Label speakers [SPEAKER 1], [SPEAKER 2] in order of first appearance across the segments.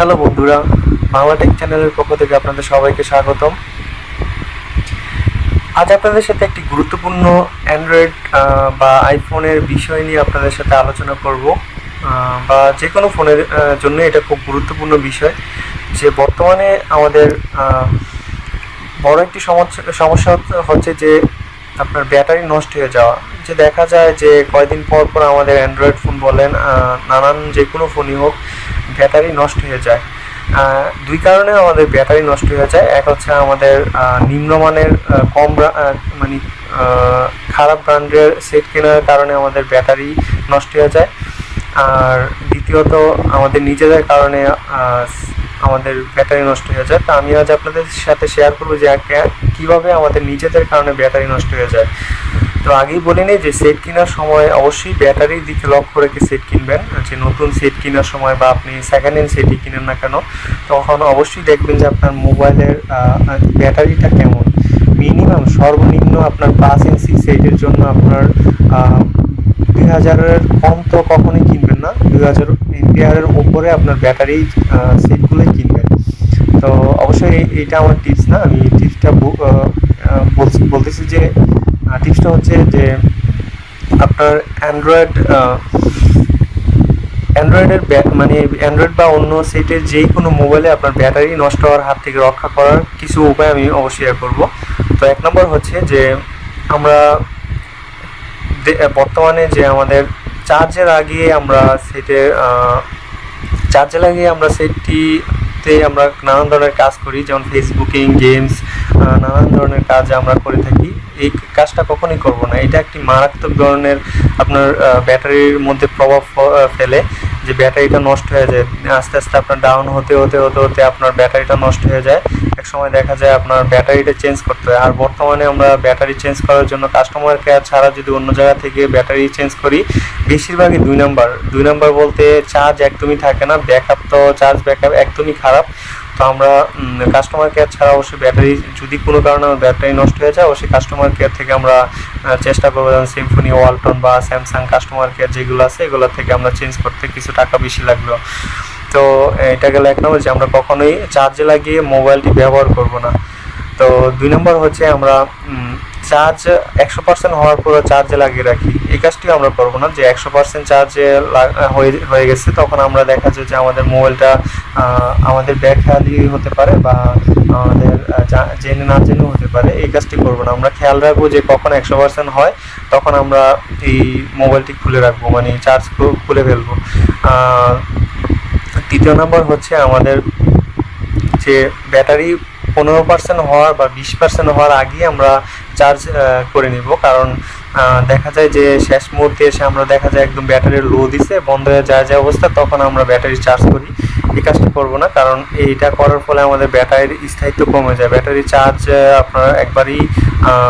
[SPEAKER 1] Hello বন্ধুরা Bangla take চ্যানেলের পক্ষ থেকে আপনাদের সবাইকে স্বাগতম। আজ আপনাদের সাথে একটি গুরুত্বপূর্ণ অ্যান্ড্রয়েড বা আইফোনের বিষয় নিয়ে আপনাদের সাথে আলোচনা করব। বা যে কোনো ফোনের জন্য এটা খুব গুরুত্বপূর্ণ বিষয় যে বর্তমানে আমাদের বড় একটি সমস্যা হচ্ছে যে আপনার ব্যাটারি নষ্ট হয়ে যাওয়া। যে দেখা যায় যে কয়দিন পর পর আমাদের অ্যান্ড্রয়েড ফোন বলেন নানান যে কোনো ফোনই হোক, ব্যাটারি নষ্ট হয়ে যায়। দুই কারণে আমাদের ব্যাটারি নষ্ট হয়ে যায়। এক হচ্ছে আমাদের নিম্নমানের কম মানে খারাপ ব্র্যান্ডের সেট কেনার কারণে আমাদের ব্যাটারি নষ্ট হয়ে যায়। আর দ্বিতীয়ত, আমাদের নিজেদের কারণে আমাদের ব্যাটারি নষ্ট হয়ে যায়। তো আমি আজ আপনাদের সাথে শেয়ার করব যে কীভাবে আমাদের নিজেদের কারণে ব্যাটারি নষ্ট হয়ে যায়। তো আগেই বলে নিই যে সেট কেনার সময় অবশ্যই ব্যাটারির দিকে লক্ষ্য রেখে সেট কিনবেন। যে নতুন সেট কেনার সময় বা আপনি সেকেন্ড হ্যান্ড সেটই কিনেন না কেন, তখন অবশ্যই দেখবেন যে আপনার মোবাইলের ব্যাটারিটা কেমন। মিনিমাম সর্বনিম্ন আপনার পাঁচ ইঞ্চি সেটের জন্য আপনার দুই হাজারের কম তো কখনোই কিনবেন না। দুই হাজার এমপিআরের উপরে আপনার ব্যাটারি সেটগুলোই কিনবেন। তো অবশ্যই এই- এইটা আমার টিপস না। আমি টিপসটা বলতেছি যে টিপসটা হচ্ছে যে, আপনার অ্যান্ড্রয়েড অ্যান্ড্রয়েডের মানে অ্যান্ড্রয়েড বা অন্য সেটের যেই কোনো মোবাইলে আপনার ব্যাটারি নষ্ট হওয়ার হাত থেকে রক্ষা করার কিছু উপায় আমি অবশ্যই করব। তো এক নম্বর হচ্ছে যে, আমরা বর্তমানে যে আমাদের চার্জের আগে আমরা সেটে চার্জে লাগিয়ে আমরা সেটটিতে আমরা নানান ধরনের কাজ করি, যেমন ফেসবুকিং গেমস নানান ধরনের কাজ আমরা করে থাকি। এই কাজটা কখনই করব না। এটা একটি মারাত্মক ধরনের আপনার ব্যাটারির মধ্যে প্রভাব ফেলে যে ব্যাটারিটা নষ্ট হয়ে যায়। আস্তে আস্তে আপনার ডাউন হতে হতে হতে হতে আপনার ব্যাটারিটা নষ্ট হয়ে যায়। এক সময় দেখা যায় আপনার ব্যাটারিটা চেঞ্জ করতে হয়। আর বর্তমানে আমরা ব্যাটারি চেঞ্জ করার জন্য কাস্টমার কেয়ার ছাড়া যদি অন্য জায়গা থেকে ব্যাটারি চেঞ্জ করি, বেশিরভাগই দুই নাম্বার দুই নাম্বার বলতে চার্জ একদমই থাকে না ব্যাকআপ তো চার্জ ব্যাকআপ একদমই খারাপ। তো আমরা কাস্টমার কেয়ার ছাড়া অবশ্যই ব্যাটারি, যদি কোনো কারণে আমার ব্যাটারি নষ্ট হয়ে যায়, অবশ্যই কাস্টমার কেয়ার থেকে আমরা চেষ্টা করব যেমন সিম্ফনি ওয়ালটন বা স্যামসাং কাস্টমার কেয়ার যেগুলো আছে, এগুলো থেকে আমরা চেঞ্জ করতে কিছু টাকা বেশি লাগল। তো এটা গেলে এক নম্বর যে আমরা কখনোই চার্জে লাগিয়ে মোবাইলটি ব্যবহার করব না। তো, দুই নম্বর হচ্ছে আমরা চার্জ একশো পার্সেন্ট হওয়ার পর চার্জে লাগিয়ে রাখি। এই কাজটিও আমরা করব না, যে একশো পার্সেন্ট চার্জে হয়ে গেছে, তখন আমরা দেখা যায় যে আমাদের মোবাইলটা আমাদের ব্যাখ্যালি হতে পারে বা আমাদের জেনে না জেনেও হতে পারে। এই কাজটি করব না। আমরা খেয়াল রাখব যে কখন একশো পার্সেন্ট হয়, তখন আমরা এই মোবাইলটি খুলে রাখব মানে চার্জ খুলে ফেলব। তৃতীয় নম্বর হচ্ছে আমাদের যে ব্যাটারি পনেরো পার্সেন্ট হওয়ার বা বিশ পার্সেন্ট হওয়ার আগেই আমরা চার্জ করে নিব। কারণ দেখা যায় যে শেষ মুহূর্তে এসে আমরা দেখা যায় একদম ব্যাটারি লো দিছে, বন্ধ হয়ে যায় যে অবস্থা, তখন আমরা ব্যাটারি চার্জ করি। এই কাজটি করব না, কারণ এইটা করার ফলে আমাদের ব্যাটারির স্থায়িত্ব কমে যায়। ব্যাটারি চার্জ আপনার একবারই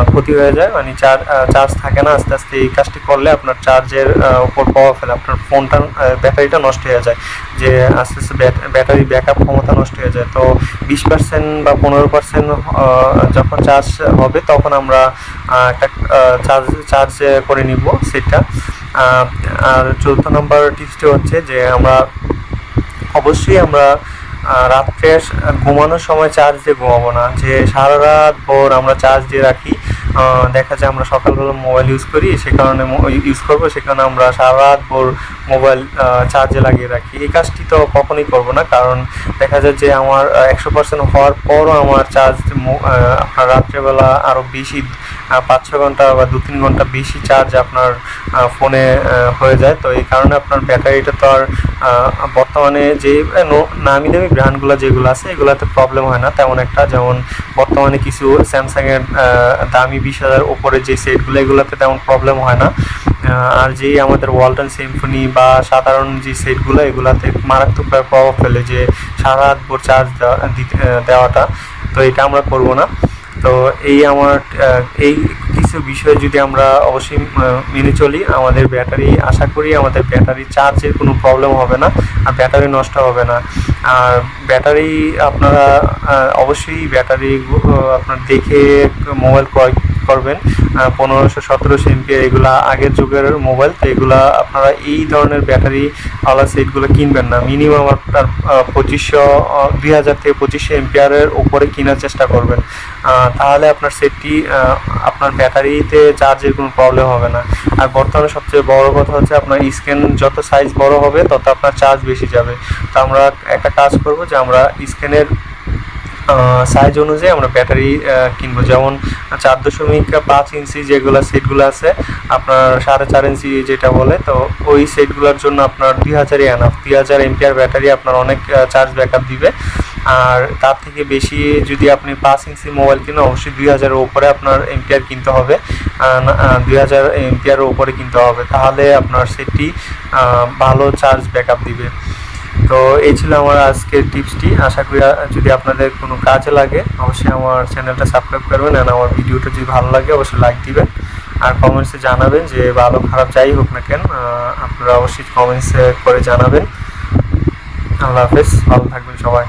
[SPEAKER 1] ক্ষতি হয়ে যায়। মানে চার্জ চার্জ থাকে না, আস্তে আস্তে এই কাজটি করলে আপনার চার্জের উপর প্রভাব ফেলে, আপনার ফোনটা ব্যাটারিটা নষ্ট হয়ে যায়। যে আস্তে আস্তে ব্যাট- ব্যাটারি ব্যাকআপ ক্ষমতা নষ্ট হয়ে যায়। তো বিশ পার্সেন্ট বা পনেরো পার্সেন্ট যখন চার্জ হবে, তখন আমরা একটা চার্জ চার্জ করে নিব সেটা। আর চৌদ্দ নম্বর টিপসটি হচ্ছে যে আমরা অবশ্যই আমরা আহ, রাত্রে ঘুমানোর সময় চার্জ দিয়ে ঘুমাবো না। যে সারা রাত ভোর আমরা চার্জ দিয়ে রাখি দেখা যায় আমরা সকালবেলা মোবাইল ইউজ করি, সে কারণে ইউজ করব, সে কারণে আমরা সারা রাত ভোর মোবাইল চার্জে লাগিয়ে রাখি। এই কাজটি তো কখনোই করব না, কারণ দেখা যায় যে আমার একশো পার্সেন্ট হওয়ার পরও আমার চার্জ আপনার রাত্রেবেলা আরও বেশি পাঁচ ছ ঘণ্টা বা দু তিন ঘণ্টা বেশি চার্জ আপনার ফোনে হয়ে যায়। তো এই কারণে আপনার ব্যাটারিটা তো আর বর্তমানে যে নামি দামি ব্র্যান্ডগুলো যেগুলো আছে, এগুলোতে প্রবলেম হয় না। তেমন একটা যেমন বর্তমানে কিছু স্যামসাংয়ের দামি বিশ হাজার ওপরে যে সেটগুলো, এগুলোতে তেমন প্রবলেম হয় না। আর যেই আমাদের ওয়ালটন সিম্ফনি বা সাধারণ যে সেটগুলো, এগুলাতে মারাত্মকভাবে প্রভাব ফেলে যে সারা রাত ভোর চার্জ দেওয়াটা। তো এটা আমরা করব না। তো এই আমার এই কিছু বিষয় যদি আমরা অবশ্যই মেনে চলি, আমাদের ব্যাটারি, আশা করি আমাদের ব্যাটারি চার্জের কোনো প্রবলেম হবে না, আর ব্যাটারি নষ্ট হবে না। আর ব্যাটারি আপনারা অবশ্যই ব্যাটারি আপনার দেখে মোবাইল ক্রয় করবেন। পনেরোশো, সতেরোশো এমপিআর এগুলা আগের যুগের মোবাইল, তো এগুলা আপনারা এই ধরনের ব্যাটারি আলা সেটগুলো কিনবেন না। মিনিমাম আপনার পঁচিশশো দুই হাজার থেকে পঁচিশশো এমপিআরের উপরে কেনার চেষ্টা করবেন। তাহলে আপনার সেটটি আপনার ব্যাটারিতে চার্জের কোনো প্রবলেম হবে না। আর বর্তমানে সবচেয়ে বড় কথা হচ্ছে আপনার স্ক্যান যত সাইজ বড় হবে, তত আপনার চার্জ বেশি যাবে। তো আমরা একটা কাজ করব যে আমরা স্ক্যানের সাইজ অনুযায়ী আমরা ব্যাটারি কিনবো। যেমন চার দশমিক পাঁচ ইঞ্চি যেগুলো সেটগুলো আছে, আপনার সাড়ে চার ইঞ্চি যেটা বলে, তো ওই সেটগুলোর জন্য আপনার দুই হাজারই এনাফ দুই হাজার এমপিআর ব্যাটারি আপনার অনেক চার্জ ব্যাকআপ দিবে। আর তার থেকে বেশি যদি আপনি পাঁচ ইঞ্চি মোবাইল কিনেন, অবশ্যই দুই হাজারের উপরে আপনার এমপিআর কিনতে হবে। দুই হাজার এমপিআর উপরে কিনতে হবে। তাহলে আপনার সেটটি ভালো চার্জ ব্যাকআপ দিবে। তো এই ছিল আমার আজকের টিপসটি। আশা করি যদি আপনাদের কোনো কাজে লাগে, অবশ্যই আমার চ্যানেলটা সাবস্ক্রাইব করবেন আর আমার ভিডিওটা যদি ভালো লাগে, অবশ্যই লাইক দিবেন। আর কমেন্টসে জানাবেন যে ভালো, খারাপ যাই হোক না কেন আপনারা অবশ্যই কমেন্টসে করে জানাবেন। আল্লাহ হাফেজ, ভালো থাকবেন সবাই।